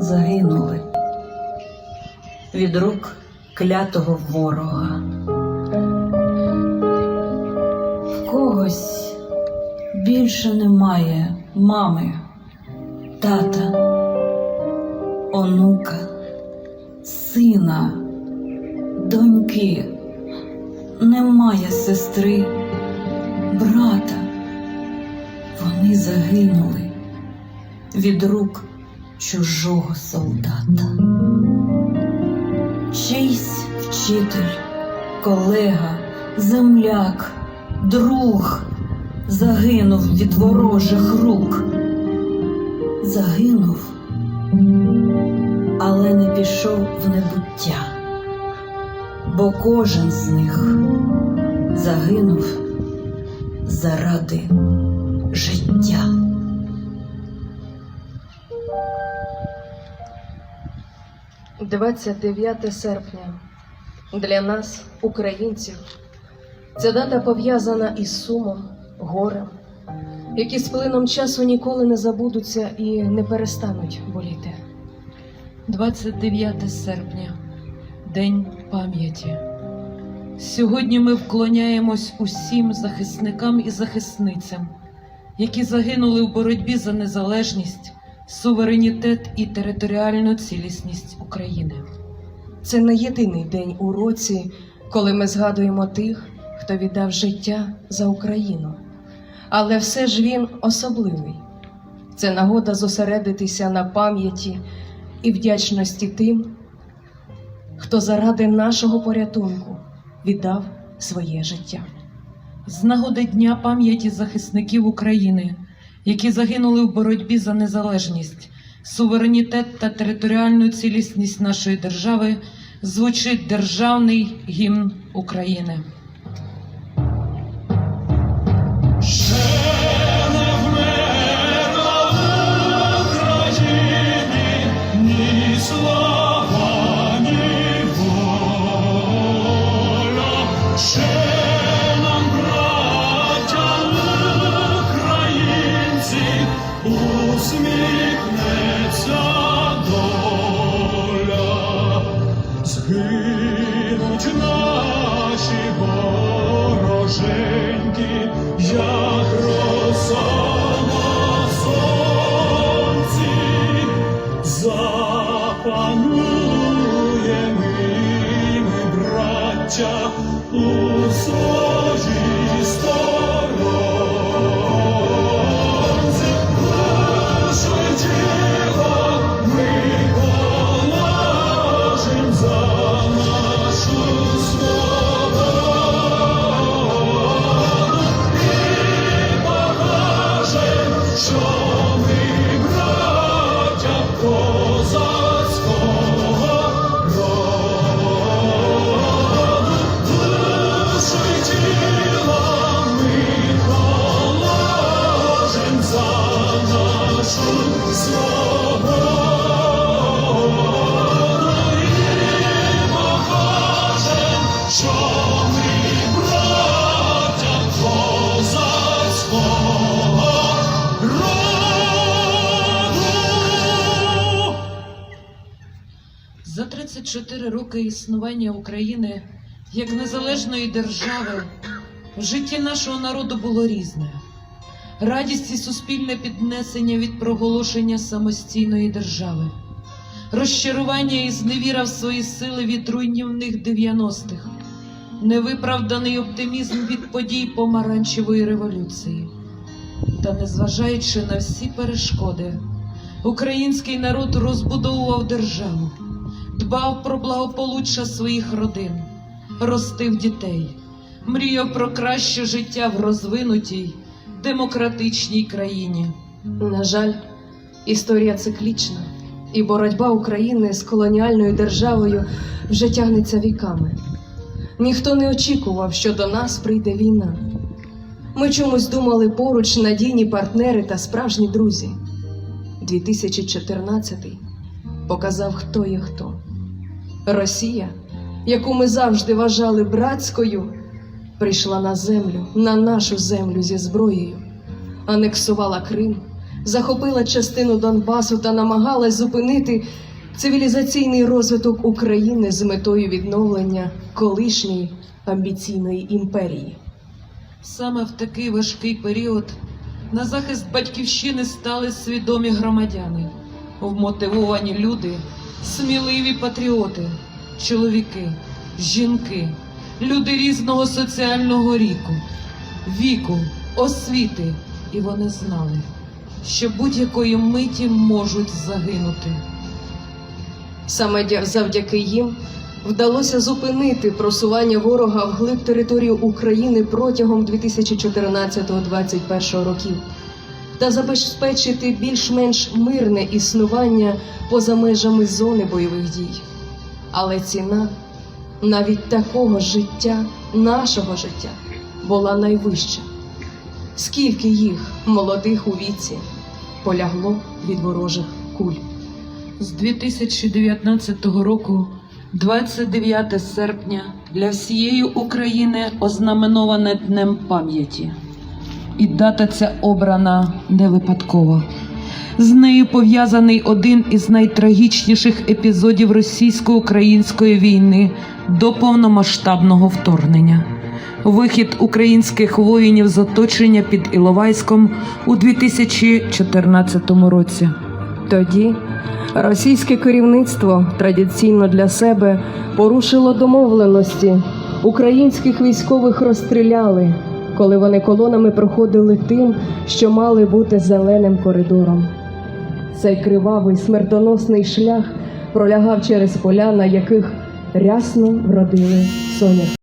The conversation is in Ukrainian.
загинули від рук клятого ворога. В когось більше немає мами, тата, онука, сина, доньки, немає сестри, брата. Вони загинули від рук чужого солдата. Чийсь вчитель, колега, земляк, друг загинув від ворожих рук. Загинув, але не пішов в небуття, бо кожен з них загинув заради життя. – 29 серпня для нас, українців, ця дата пов'язана із сумом, горем, які з плином часу ніколи не забудуться і не перестануть боліти. 29 серпня, День пам'яті. Сьогодні ми вклоняємось усім захисникам і захисницям, які загинули в боротьбі за незалежність, суверенітет і територіальну цілісність України. Це не єдиний день у році, коли ми згадуємо тих, хто віддав життя за Україну. Але все ж він особливий. Це нагода зосередитися на пам'яті і вдячності тим, хто заради нашого порятунку віддав своє життя. З нагоди Дня пам'яті захисників України, які загинули в боротьбі за незалежність, суверенітет та територіальну цілісність нашої держави, звучить державний гімн України. Ні згинуть наші вороженьки, як роса на сонці. запанує ми, браття, у своїй 24 роки існування України як незалежної держави в житті нашого народу було різне. Радість і суспільне піднесення від проголошення самостійної держави, розчарування і зневіра в свої сили від руйнівних 90-х, невиправданий оптимізм від подій помаранчевої революції. Та, незважаючи на всі перешкоди, український народ розбудовував державу дбав про благополуччя своїх родин, ростив дітей, мріяв про краще життя в розвинутій демократичній країні. На жаль, історія циклічна, і боротьба України з колоніальною державою вже тягнеться віками. Ніхто не очікував, що до нас прийде війна. Ми чомусь думали поруч надійні партнери та справжні друзі. 2014 показав, хто є хто. Росія, яку ми завжди вважали братською, прийшла на землю, на нашу землю зі зброєю, анексувала Крим, захопила частину Донбасу та намагалась зупинити цивілізаційний розвиток України з метою відновлення колишньої амбіційної імперії. Саме в такий важкий період на захист батьківщини стали свідомі громадяни, вмотивовані люди, сміливі патріоти, чоловіки, жінки, люди різного соціального ріку, віку, освіти, і вони знали, що будь-якої миті можуть загинути. Саме завдяки їм вдалося зупинити просування ворога вглиб території України протягом 2014-2021 років та забезпечити більш-менш мирне існування поза межами зони бойових дій. Але ціна навіть такого життя, нашого життя, була найвища. Скільки їх, молодих у віці, полягло від ворожих куль. З 2019 року, 29 серпня, для всієї України ознаменоване Днем пам'яті. І дата ця обрана не випадково. З нею пов'язаний один із найтрагічніших епізодів російсько-української війни до повномасштабного вторгнення. Вихід українських воїнів з оточення під Іловайськом у 2014 році. Тоді російське керівництво традиційно для себе порушило домовленості. Українських військових розстріляли, коли вони колонами проходили тим, що мали бути зеленим коридором. Цей кривавий смертоносний шлях пролягав через поля, на яких рясно вродили соняхи.